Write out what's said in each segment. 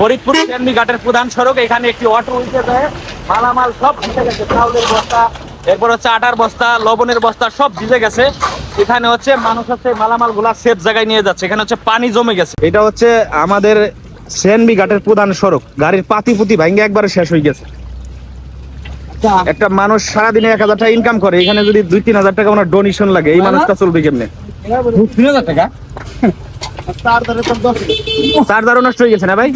ফরিদপুর চেন্দি ঘাটের প্রধান সড়ক এখানে একটি অটো উঠে যায় মালামাল সব ভিজে গেছে চাউলের বস্তা এরপর হচ্ছে আটার বস্তা লবণের বস্তা সব ভিজে গেছে। এখানে হচ্ছে মানুষ হচ্ছে মালামালগুলা সেফ জায়গায় নিয়ে যাচ্ছে এখানে হচ্ছে পানি জমে গেছে। এটা হচ্ছে আমাদের সেনবি ঘাটের প্রধান সড়ক গাড়ির পাতি পুতি ভাঙ্গে একবারে শেষ হয়ে গেছে। একটা মানুষ সারাদিনে এক হাজার টাকা ইনকাম করে এখানে যদি দুই তিন হাজার টাকা ওনার ডোনেশন লাগে এই মানুষটা চলবে কেমনে? তিন হাজার টাকা? চার্জারও নষ্ট হয়ে গেছে না ভাই?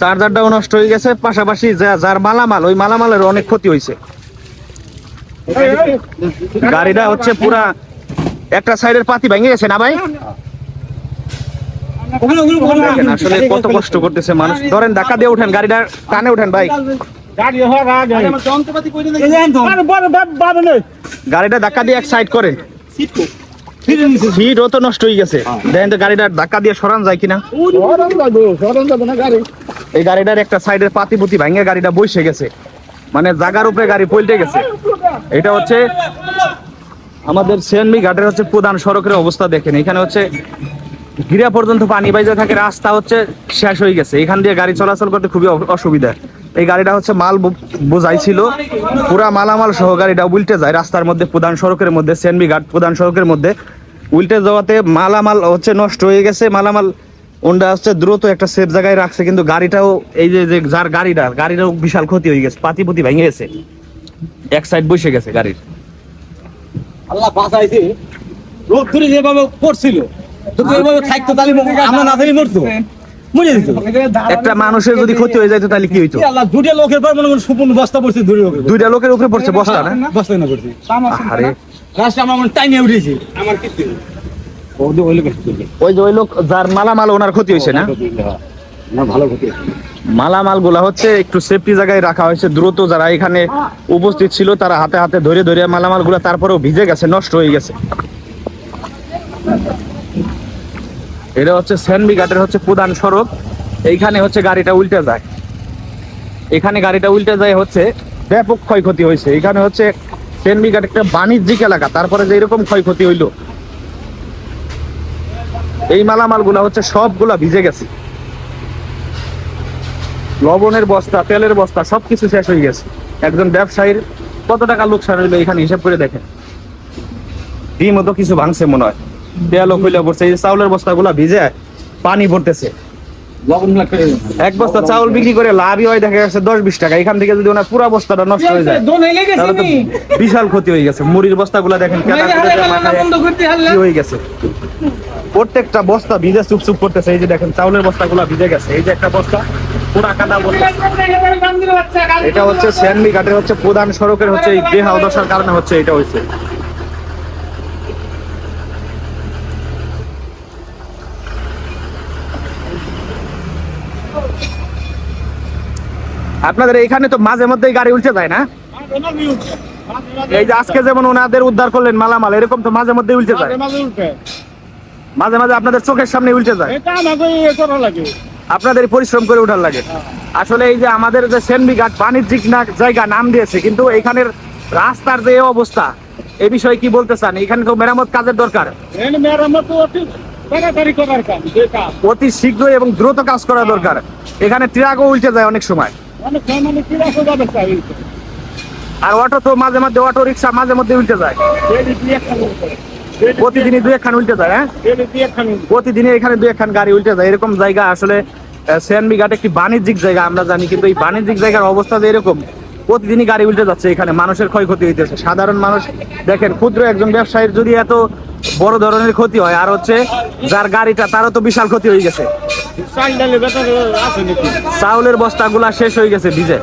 চার্জারটাও নষ্ট হয়ে গেছে পাশাপাশি যা- যার মালামাল ওই মালামালের অনেক ক্ষতি হয়েছে। গাড়িটা হচ্ছে পুরা একটা সাইডের পাতি ভেঙে গেছে না ভাই? আসলে কত কষ্ট করতেছে মানুষ। ধরেন ধাক্কা দিয়ে উঠেন গাড়িটা টানে উঠেন ভাই। গাড়িটা ধাক্কা দিয়ে এক সাইড করেন। সিটও তো নষ্ট হয়ে গেছে। দেখেন তো গাড়িটা ধাক্কা দিয়ে সরান যায় কিনা। এই গাড়িটার একটা সাইডের পাতি পুতি ভাঙে গাড়িটা বসে গেছে। মানে জাগার উপরে গাড়ি পল্টে গেছে। এটা হচ্ছে আমাদের সিএনবি ঘাটের হচ্ছে প্রধান সড়কের অবস্থা দেখেন। এখানে হচ্ছে গিরা পর্যন্ত পানি বাইজে থাকে রাস্তা হচ্ছে শেষ হয়ে গেছে। এখান দিয়ে গাড়ি চলাচল করতে খুবই অসুবিধা। এই গাড়িটা হচ্ছে মাল বোঝাই ছিল। পুরা মালামাল সহ গাড়িটা উল্টে যায়। রাস্তার মধ্যে প্রধান সড়কের মধ্যে সিএনবি ঘাট প্রধান সড়কের মধ্যে। উল্টে যাওয়াতে মালামাল হচ্ছে নষ্ট হয়ে গেছে। মালামাল ওনটা হচ্ছে দ্রুত একটা সেফ জায়গায় রাখছে, কিন্তু গাড়িটাও এই যে যে যার গাড়িটা, গাড়িটাও বিশাল ক্ষতি হয়ে গেছে। পাতি পুতি ভেঙে গেছে। এক সাইড বসে গেছে গাড়ির। আল্লাহ বাঁচাইছে। রোদ ধরে যেভাবে পড়ছিল যদি এভাবে থাকতো তাহলে আমরা না থাকি মরতো। মরে একটা মানুষের যদি ক্ষতি হয়ে যেত তাহলে কি হইতো? আল্লাহ দুটো লোকের পর মনে করুন সুপন বস্তা পড়ছে লোকের দুইটা লোকের উপরে পড়ছে বস্তা না? বস্তা না পড়ছে। আরে রাস্তা আমার মনে টাইনে উঠেছে। আমার কিছু ওই যে ওই লোক যার মালামাল ওনার ক্ষতি হয়েছে না? ভালো ক্ষতি মালামালগুলা হচ্ছে একটু সেফটি জায়গায় রাখা হয়েছে। দ্রুত যারা এখানে উপস্থিত ছিল তারা হাতে হাতে ধরে ধরে মালামালগুলা তারপরেও ভিজে গেছে নষ্ট হয়ে গেছে। এটা হচ্ছে সেনবি ঘাটের হচ্ছে প্রধান সড়ক। এইখানে হচ্ছে গাড়িটা উল্টে যায়। এখানে গাড়িটা উল্টে যায় হচ্ছে ব্যাপক ক্ষয়ক্ষতি হয়েছে। এখানে হচ্ছে সেনবি ঘাট একটা বাণিজ্যিক এলাকা, তারপরে যে এরকম ক্ষয়ক্ষতি হইল। এই মালামালগুলা হচ্ছে সবগুলা ভিজে গেছে। লবণের বস্তা, তেলের বস্তা সবকিছু শেষ হয়ে গেছে। একজন ব্যবসায়ীর কত টাকা লোকসান হইল এখানে হিসাব করে দেখেন। ডিমও তো কিছু ভাঙছে মনে হয়। খুলে পড়ছে এই চাউলের বস্তাগুলা ভিজে পানি পড়তেছে গুলা। এক বস্তা চাউল বিক্রি করে লাভই হয় দেখা যাচ্ছে দশ বিশ টাকা। এখান থেকে যদি ওনার পুরা বস্তাটা নষ্ট হয়ে যায় দোন গেছে তাহলে তো বিশাল ক্ষতি হয়ে গেছে। মুড়ির বস্তাগুলা দেখেন গেল হয়ে গেছে? প্রত্যেকটা বস্তা ভিজে চুপ চুপ করতেছে। এই যে দেখেন চাউলের বস্তাগুলা ভিজে গেছে। এই যে একটা বস্তা পুরা কাদা বস্তা। এটা হচ্ছে স্যান্ডি ঘাটের হচ্ছে প্রধান সড়কের হচ্ছে এই বেহা দশার কারণে হচ্ছে এটা হয়েছে। আপনাদের এখানে তো মাঝে মধ্যেই গাড়ি উল্টে যায় না? এই যে আজকে যেমন ওনাদের উদ্ধার করলেন মালামাল এরকম তো মাঝে মধ্যে উল্টে যায়। মাঝে মাঝে আপনাদের চোখের সামনে উল্টে যায়। আপনাদের পরিশ্রম করে ওঠার লাগে। আসলে এই যে আমাদের যে সেনবি ঘাট বাণিজ্যিক না জায়গা নাম দিয়েছে কিন্তু এখানের রাস্তার যে অবস্থা এই বিষয়ে কি বলতে চান? এখানে তো মেরামত কাজের দরকার। অতি শীঘ্রই এবং দ্রুত কাজ করা দরকার। এখানে ট্রাকও উল্টে যায় অনেক সময়। আর অটো তো মাঝে মাঝে অটো রিক্সা মাঝে মধ্যে উল্টে যায়। প্রতিদিনই দুই একখান উল্টে যায় হ্যাঁ? প্রতিদিনই এখানে দুই একখান গাড়ি উল্টে যায়। এরকম জায়গা আসলে সিয়ানবি ঘাট একটি বাণিজ্যিক জায়গা আমরা জানি কিন্তু এই বাণিজ্যিক জায়গার অবস্থা যে এরকম প্রতিদিনই গাড়ি উল্টে যাচ্ছে এখানে মানুষের ক্ষয়ক্ষতি হইতেছে। সাধারণ মানুষ দেখেন ক্ষুদ্র একজন ব্যবসায়ীর যদি এত বড় ধরনের ক্ষতি হয়। আর হচ্ছে যার গাড়িটা তারও তো বিশাল ক্ষতি হয়ে গেছে। চাউলের বস্তাগুলা শেষ হয়ে গেছে ভিজে।